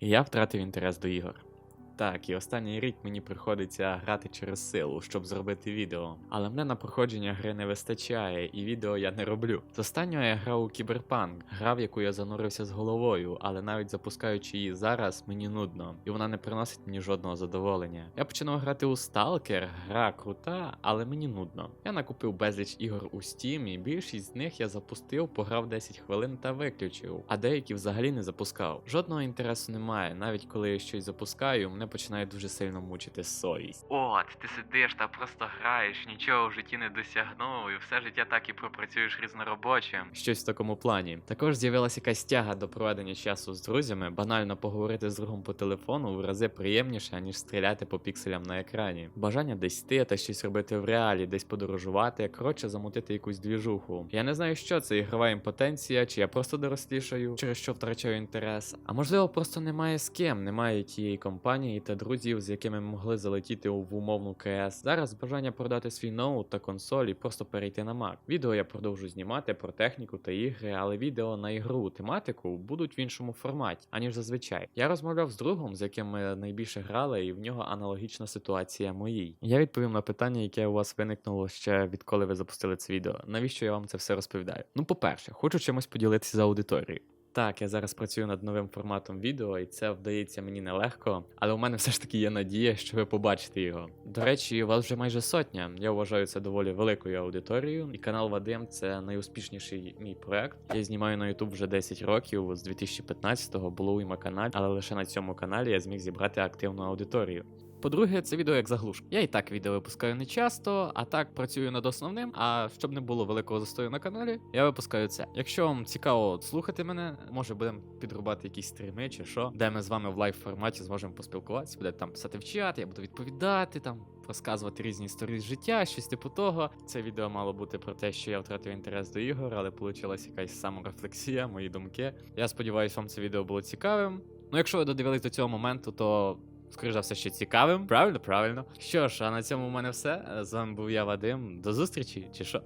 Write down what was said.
і я втратив інтерес до ігор. Так, і останній рік мені приходиться грати через силу, щоб зробити відео. Але мене на проходження гри не вистачає, і відео я не роблю. З останнього я грав у Кіберпанк, гра, в яку я занурився з головою, але навіть запускаючи її зараз, мені нудно, і вона не приносить мені жодного задоволення. Я починав грати у Stalker, гра крута, але мені нудно. Я накупив безліч ігор у Steam, і більшість з них я запустив, пограв 10 хвилин та виключив, а деякі взагалі не запускав. Жодного інтересу немає, навіть коли я щось запускаю, мене починає дуже сильно мучити совість. От, ти сидиш та просто граєш, нічого в житті не досягнув, і все життя так і пропрацюєш різноробочим. Щось в такому плані. Також з'явилася якась тяга до проведення часу з друзями, банально поговорити з другом по телефону в рази приємніше, ніж стріляти по пікселям на екрані. Бажання десь йти та щось робити в реалі, десь подорожувати, коротше замутити якусь двіжуху. Я не знаю, що це ігрова імпотенція, чи я просто дорослішаю, через що втрачаю інтерес. А можливо, просто немає з ким, немає тієї компанії та друзів, з якими могли залетіти в умовну КС. Зараз бажання продати свій ноут та консоль і просто перейти на Mac. Відео я продовжу знімати про техніку та ігри, але відео на ігрову тематику будуть в іншому форматі, аніж зазвичай. Я розмовляв з другом, з яким ми найбільше грали, і в нього аналогічна ситуація моїй. Я відповім на питання, яке у вас виникнуло ще відколи ви запустили це відео. Навіщо я вам це все розповідаю? Ну, по-перше, хочу чимось поділитися з аудиторією. Так, я зараз працюю над новим форматом відео, і це вдається мені нелегко, але у мене все ж таки є надія, що ви побачите його. До речі, у вас вже майже сотня. Я вважаю це доволі великою аудиторією. І канал Вадим це найуспішніший мій проект. Я знімаю на YouTube вже 10 років. З 2015-го було у каналі, але лише на цьому каналі я зміг зібрати активну аудиторію. По-друге, це відео як заглушка. Я і так відео випускаю не часто, а так працюю над основним. А щоб не було великого застою на каналі, я випускаю це. Якщо вам цікаво слухати мене, може будемо підрубати якісь стріми чи що, де ми з вами в лайв форматі зможемо поспілкуватися, буде там писати в чат, я буду відповідати там. Розказувати різні історії з життя, щось типу того. Це відео мало бути про те, що я втратив інтерес до ігор, але вийшла якась саморефлексія, мої думки. Я сподіваюся, вам це відео було цікавим. Ну, якщо ви додивились до цього моменту, то скоріш за все, ще цікавим. Правильно, правильно. Що ж, а на цьому в мене все. З вами був я, Вадим. До зустрічі, чи що?